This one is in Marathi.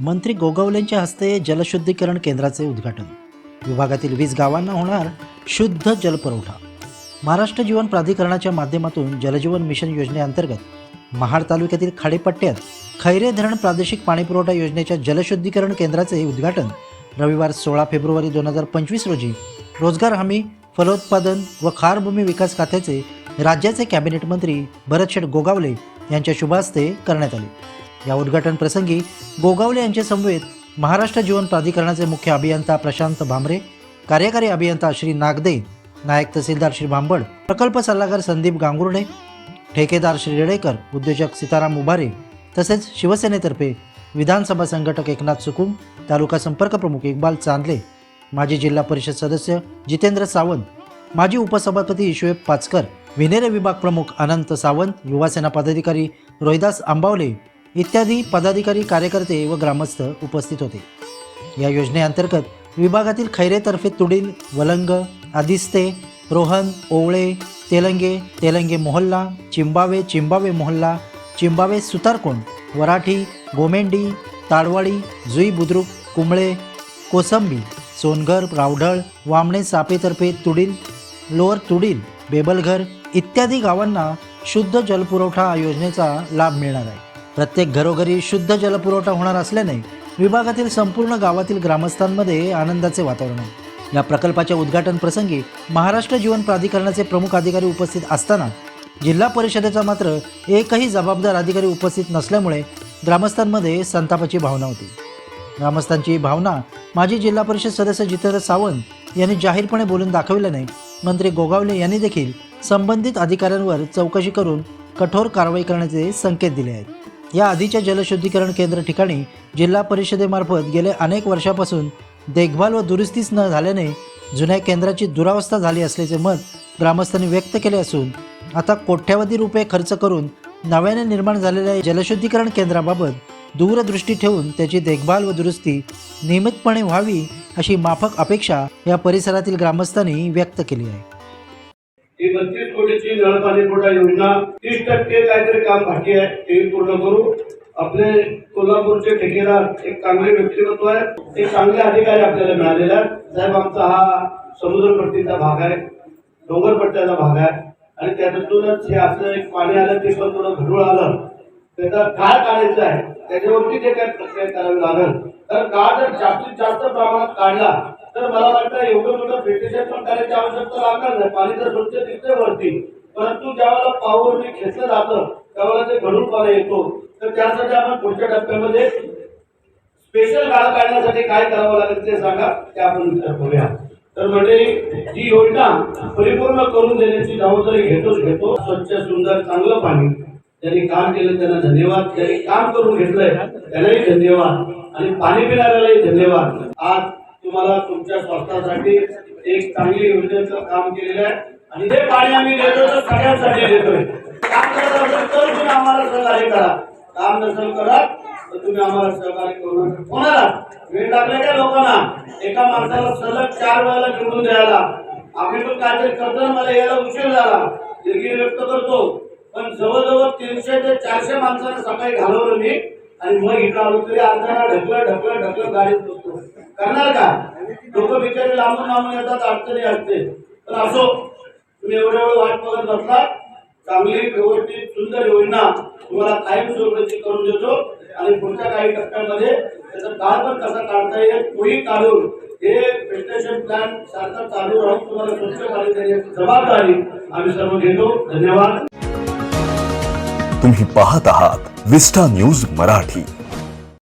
मंत्री गोगावलेंच्या हस्ते जलशुद्धीकरण केंद्राचे उद्घाटन. विभागातील वीस गावांना होणार शुद्ध जलपुरवठा. महाराष्ट्र जीवन प्राधिकरणाच्या माध्यमातून जलजीवन मिशन योजनेअंतर्गत महाड तालुक्यातील खाडेपट्ट्यात खैरे धरण प्रादेशिक पाणीपुरवठा योजनेच्या जलशुद्धीकरण केंद्राचे उद्घाटन रविवार सोळा फेब्रुवारी दोन हजार पंचवीस रोजी. रोजगार हमी फलोत्पादन व खारभूमी विकास खात्याचे राज्याचे कॅबिनेट मंत्री भरतशेठ गोगावले यांच्या शुभास्ते करण्यात आले. या उद्घाटन प्रसंगी गोगावले यांच्या समवेत महाराष्ट्र जीवन प्राधिकरणाचे मुख्य अभियंता प्रशांत भांबरे कार्यकारी अभियंता श्री नागदे नायक तहसीलदार श्री भांबड प्रकल्प सल्लागार संदीप गांगुर्डे ठेकेदार श्री रेडेकर उद्योजक सीताराम उभारे तसेच शिवसेनेतर्फे विधानसभा संघटक एकनाथ सुकुम तालुका संपर्क प्रमुख इक्बाल चांदले माजी जिल्हा परिषद सदस्य जितेंद्र सावंत माजी उपसभापती ईश्वेब पाचकर विनेरे विभाग प्रमुख अनंत सावंत युवासेना पदाधिकारी रोहिदास आंबावले इत्यादी पदाधिकारी कार्यकर्ते व ग्रामस्थ उपस्थित होते. या योजनेअंतर्गत विभागातील खैरेतर्फे तुडील वलंग आदिस्ते रोहन ओवळे तेलंगे तेलंगे मोहल्ला चिंबावे चिंबावे मोहल्ला चिंबावे सुतारकोंड वराठी गोमेंडी ताडवाडी जुई बुद्रुक कुंबळे कोसंबी सोनघर रावढळ वामणे सापेतर्फे तुडील लोअर तुडील बेबलघर इत्यादी गावांना शुद्ध जलपुरवठा योजनेचा लाभ मिळणार आहे. प्रत्येक घरोघरी शुद्ध जलपुरवठा होणार असल्याने विभागातील संपूर्ण गावातील ग्रामस्थांमध्ये आनंदाचे वातावरण आहे. या प्रकल्पाच्या उद्घाटन प्रसंगी महाराष्ट्र जीवन प्राधिकरणाचे प्रमुख अधिकारी उपस्थित असताना जिल्हा परिषदेचा मात्र एकही जबाबदार अधिकारी उपस्थित नसल्यामुळे ग्रामस्थांमध्ये संतापाची भावना होती. ग्रामस्थांची भावना माजी जिल्हा परिषद सदस्य जितेंद्र सावंत यांनी जाहीरपणे बोलून दाखविल्याने मंत्री गोगावले यांनी देखील संबंधित अधिकाऱ्यांवर चौकशी करून कठोर कारवाई करण्याचे संकेत दिले आहेत. या आधीच्या जलशुद्धीकरण केंद्र ठिकाणी जिल्हा परिषदेमार्फत गेले अनेक वर्षापासून देखभाल व दुरुस्तीच न झाल्याने जुन्या केंद्राची दुरावस्था झाली असल्याचे मत ग्रामस्थांनी व्यक्त केले असून आता कोट्यावधी रुपये खर्च करून नव्याने निर्माण झालेल्या जलशुद्धीकरण केंद्राबाबत दूरदृष्टी ठेवून त्याची देखभाल व दुरुस्ती नियमितपणे व्हावी अशी माफक अपेक्षा या परिसरातील ग्रामस्थांनी व्यक्त केली आहे. ही बत्तीस कोटीची नळ पाणी पुरवठा योजना तीस टक्के काहीतरी काम बाकी आहे ते पूर्ण करू. आपले कोल्हापूरचे ठेकेदार एक चांगले व्यक्तिमत्व आहे. एक चांगले अधिकारी आपल्याला मिळालेले आहेत. साहेब आमचा हा समुद्रपट्टीचा भाग आहे डोंगरपट्ट्याचा भाग आहे. आणि त्याच्यातूनच हे असं एक पाणी आलं ते पण थोडं घडूळ आलं. त्याचा काळ काढायचं आहे? त्याच्यावरती जे काही प्रक्रिया करावी लागेल? तर काळ जर जास्तीत जास्त प्रमाणात काढला तर मला वाटतं एवढं मोठं फिल्ट्रेशन पण करायची आवश्यकता लागणार नाही. पाणी तर स्वच्छ तिथे वरती. परंतु ज्यावेळेला पावरने खेचलं जातं त्यावेळेला ते घडून पाणी येतो. तर त्यासाठी आपण पुढच्या टप्प्यामध्ये स्पेशल गाळ काढण्यासाठी काय करावं लागेल ते सांगा. ते आपण विचार तर म्हणजे ही योजना परिपूर्ण करून देण्याची जबाबदारी घेतोच घेतो. स्वच्छ सुंदर चांगलं पाणी. ज्यांनी काम केलं त्यांना धन्यवाद. ज्यांनी काम करून घेतलंय त्यांनाही धन्यवाद. आणि पाणी पिणाऱ्यालाही धन्यवाद. आज तुम्हाला तुमच्या स्वास्थ्यासाठी एक चांगली योजनेचं काम केलेलं आहे. आणि हे पाणी आम्ही देतो तर सगळ्यांसाठी देतोय. काम करत असेल तर तुम्ही आम्हाला सहकार्य करा. काम नसेल करत तर तुम्ही आम्हाला सहकार्य करू नका. कोणाला वेळ लागला का लोकांना? एका माणसाला सलग चार वेळेला निवडून द्यायला. आम्ही पण काहीतरी करतो मला यायला उशीर झाला. दिलगिरी व्यक्त करतो. पण जवळजवळ तीनशे ते चारशे माणसांना सकाळी घालवलं मी. आणि मग इकडं आलो तरी अर्धा ढकलं ढकलं ढकलं गाडीत करणार का? लोक बिचारे लांबून लांबून येतात अडचणी असते. पण असो तुम्ही एवढ्या वेळ वाट बघत बसला चांगली व्यवस्थित सुंदर योजना तुम्हाला कायम स्वरूपाची करून देतो. आणि पुढच्या काही टप्प्यामध्ये त्याचा काळ पण कसा काढता येईल तोही काढून हे प्रेस्टेशन प्लॅन सारखं चालू राहून तुम्हाला स्वच्छ पाणी देण्याची जबाबदारी आम्ही सर्व घेतो. धन्यवाद. तुम्ही पाहत आहात विस्टा न्यूज मराठी.